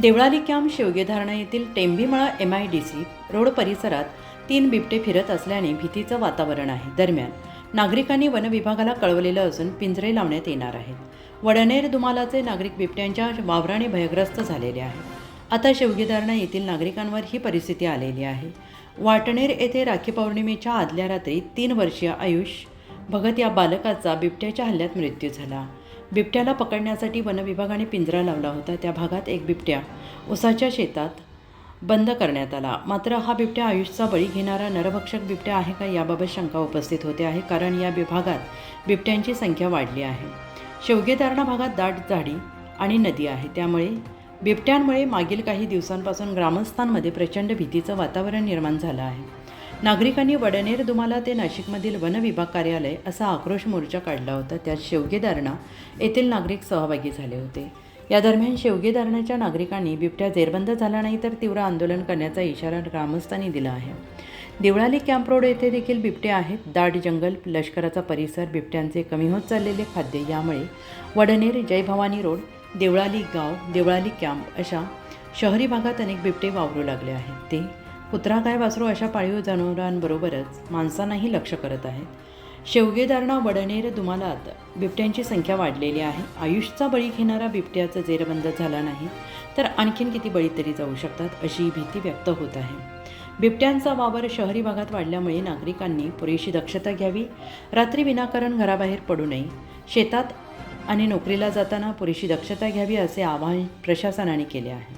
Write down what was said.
Deolali camp Shevgedharna येथील Tembhimala M I D C road परिसरात तीन बिबटे फिरत असल्याने भीतीचं वातावरण आहे. दरम्यान नागरिकांनी वनविभागाला कळवलेलं असून पिंजरे लावण्यात येणार आहेत. वडनेर दुमालाचे नागरिक बिबट्यांच्या वावराने भयग्रस्त झालेले आहेत. आता शेवगेधारणा येथील नागरिकांवर ही परिस्थिती आलेली आहे. वाटणेर येथे राखी पौर्णिमेच्या आदल्या रात्री तीन वर्षीय आयुष भगत या बालकाचा बिबट्याच्या हल्ल्यात मृत्यू झाला. बिबट्याला पकडण्यासाठी वनविभागाने पिंजरा लावला होता. त्या भागात एक बिबट्या उसाच्या शेतात बंद करण्यात आला. मात्र हा बिबट्या आयुषचा बळी घेणारा नरभक्षक बिबट्या आहे का याबाबत शंका उपस्थित होते आहे. कारण या विभागात बिबट्यांची संख्या वाढली आहे. शेवगेदारणा भागात दाट झाडी आणि नदी आहे. त्यामुळे बिबट्यांमुळे मागील काही दिवसांपासून ग्रामस्थांमध्ये प्रचंड भीतीचं वातावरण निर्माण झालं आहे. नागरिकांनी वडनेर दुमाला ते नाशिकमधील वन विभाग कार्यालय असा आक्रोश मोर्चा काढला होता. त्यात शेवगेदारणा येथील नागरिक सहभागी झाले होते. या दरम्यान शेवगेदारणाच्या नागरिकांनी बिबट्या जेरबंद झाला नाही तर तीव्र आंदोलन करण्याचा इशारा ग्रामस्थांनी दिला आहे. देवळाली कॅम्प रोड येथे देखील बिबटे आहेत. दाट जंगल लष्कराचा परिसर बिबट्यांचे कमी होत चाललेले खाद्य यामुळे वडनेर जय भवानी रोड देवळाली गाव देवळाली कॅम्प अशा शहरी भागात अनेक बिबटे वावरू लागले आहेत. ते कुत्रा काय वासरू अशा पाळीव जनावरांबरोबरच माणसांनाही लक्ष करत आहेत. शेवगेदारणा वडनेर दुमालात बिबट्यांची संख्या वाढलेली आहे. आयुषचा बळी घेणारा बिबट्याचा जेरबंद झाला नाही तर आणखीन किती बळी तरी जाऊ शकतात अशी भीती व्यक्त होत आहे. बिबट्यांचा वावर शहरी भागात वाढल्यामुळे नागरिकांनी पुरेशी दक्षता घ्यावी रात्री विनाकारण घराबाहेर पडू नये शेतात आणि नोकरीला जाताना पुरेशी दक्षता घ्यावी असे आवाहन प्रशासनाने केले आहे.